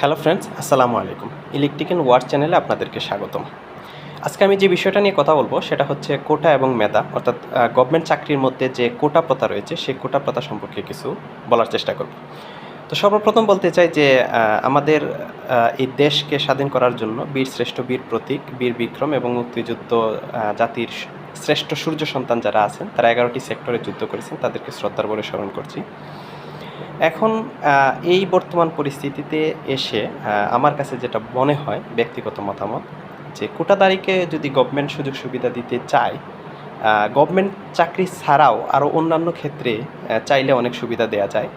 Hello friends, আসসালামু আলাইকুম। Electric and war চ্যানেলে আপনাদেরকে স্বাগতম। আজকে আমি যে বিষয়টা নিয়ে কথা বলব, সেটা হচ্ছে কোটা এবং মেধা, অর্থাৎ গভর্নমেন্ট চাকরির মধ্যে যে কোটা প্রথা রয়েছে, সেই কোটা প্রথা সম্পর্কে কিছু বলার চেষ্টা করব। তো সর্বপ্রথম বলতে চাই যে আমাদের এই দেশকে স্বাধীন করার জন্য বীর শ্রেষ্ঠ বীর প্রতীক, বীর বিক্রম এবং মুক্তিযুদ্ধ জাতির শ্রেষ্ঠ সূর্য সন্তান যারা আছেন, তারা এগারোটি সেক্টরে যুদ্ধ করেছেন, তাদেরকে শ্রদ্ধার বলে স্মরণ করছি। এখন এই বর্তমান পরিস্থিতিতে এসে আমার কাছে যেটা মনে হয়, ব্যক্তিগত মতামত, যে কোটাদারিকে যদি গভর্নমেন্ট সুযোগ সুবিধা দিতে চায় গভর্নমেন্ট চাকরি ছাড়াও আরও অন্যান্য ক্ষেত্রে চাইলে অনেক সুবিধা দেওয়া যায়।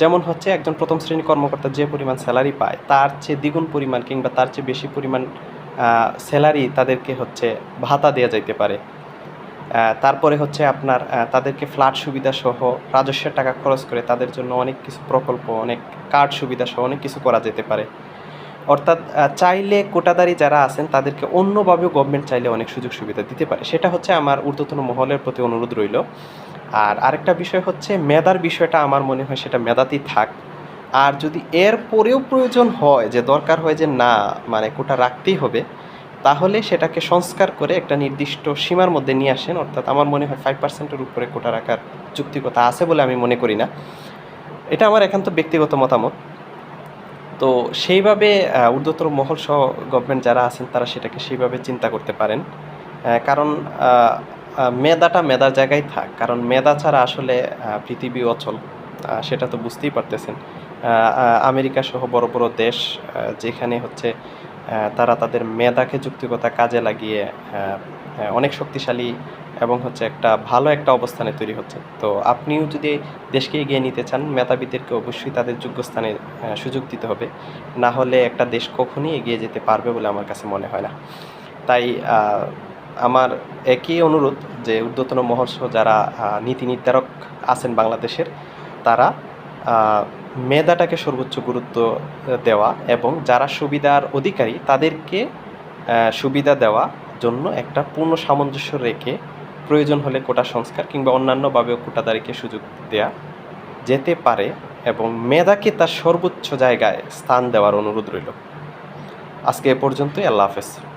যেমন হচ্ছে একজন প্রথম শ্রেণি কর্মকর্তা যে পরিমাণ স্যালারি পায়, তার চেয়ে দ্বিগুণ পরিমাণ কিংবা তার চেয়ে বেশি পরিমাণ স্যালারি তাদেরকে হচ্ছে ভাতা দেওয়া যাইতে পারে। তারপরে হচ্ছে আপনার তাদেরকে ফ্ল্যাট সুবিধা সহ রাজস্বের টাকা খরচ করে তাদের জন্য অনেক কিছু প্রকল্প, অনেক কার্ড সুবিধা সহ অনেক কিছু করা যেতে পারে। অর্থাৎ চাইলে কোটাদারি যারা আছেন, তাদেরকে অন্যভাবেও গভর্নমেন্ট চাইলে অনেক সুযোগ সুবিধা দিতে পারে। সেটা হচ্ছে আমার ঊর্ধ্বতন মহলের প্রতি অনুরোধ রইল। আর আরেকটা বিষয় হচ্ছে, মেধার বিষয়টা আমার মনে হয় সেটা মেধাতেই থাক। আর যদি এর পরেও প্রয়োজন হয়, যে দরকার হয় যে না মানে কোটা রাখতেই হবে তাহলে সেটাকে সংস্কার করে একটা নির্দিষ্ট সীমার মধ্যে নিয়ে আসেন, অর্থাৎ আমার মনে হয় ফাইভ পার্সেন্টের উপরে কোটা রাখার যুক্তিকতা আছে বলে আমি মনে করি না। এটা আমার একান্ত ব্যক্তিগত মতামত। তো সেইভাবে ঊর্ধ্বতর মহল সহ গভর্নমেন্ট যারা আছেন তারা সেটাকে সেইভাবে চিন্তা করতে পারেন। কারণ মেধাটা মেধার জায়গায় থাক। কারণ মেধা ছাড়া আসলে পৃথিবী অচল। সেটা তো বুঝতেই পারতেছেন। আমেরিকা সহ বড় বড় দেশ যেখানে হচ্ছে তারা তাদের মেধাকে, যুক্তিকতা কাজে লাগিয়ে অনেক শক্তিশালী এবং হচ্ছে একটা ভালো একটা অবস্থানে তৈরি হচ্ছে। তো আপনিও যদি দেশকে এগিয়ে নিতে চান, মেধাবীদেরকে অবশ্যই তাদের যোগ্য স্থানে সুযোগ দিতে হবে। না হলে একটা দেশ কখনই এগিয়ে যেতে পারবে বলে আমার কাছে মনে হয় না। তাই আমার একই অনুরোধ যে ঊর্ধ্বতন মহর্ষ যারা নীতি নির্ধারক আছেন বাংলাদেশের, তারা মেধাটাকে সর্বোচ্চ গুরুত্ব দেওয়া এবং যারা সুবিধার অধিকারী তাদেরকে সুবিধা দেওয়া জন্য একটা পূর্ণ সামঞ্জস্য রেখে প্রয়োজন হলে কোটা সংস্কার কিংবা অন্যান্যভাবেও কোটাদারিকে সুযোগ দেয়া যেতে পারে এবং মেধাকে তার সর্বোচ্চ জায়গায় স্থান দেওয়ার অনুরোধ রইল। আজকে এ পর্যন্তই, আল্লাহ হাফেজ।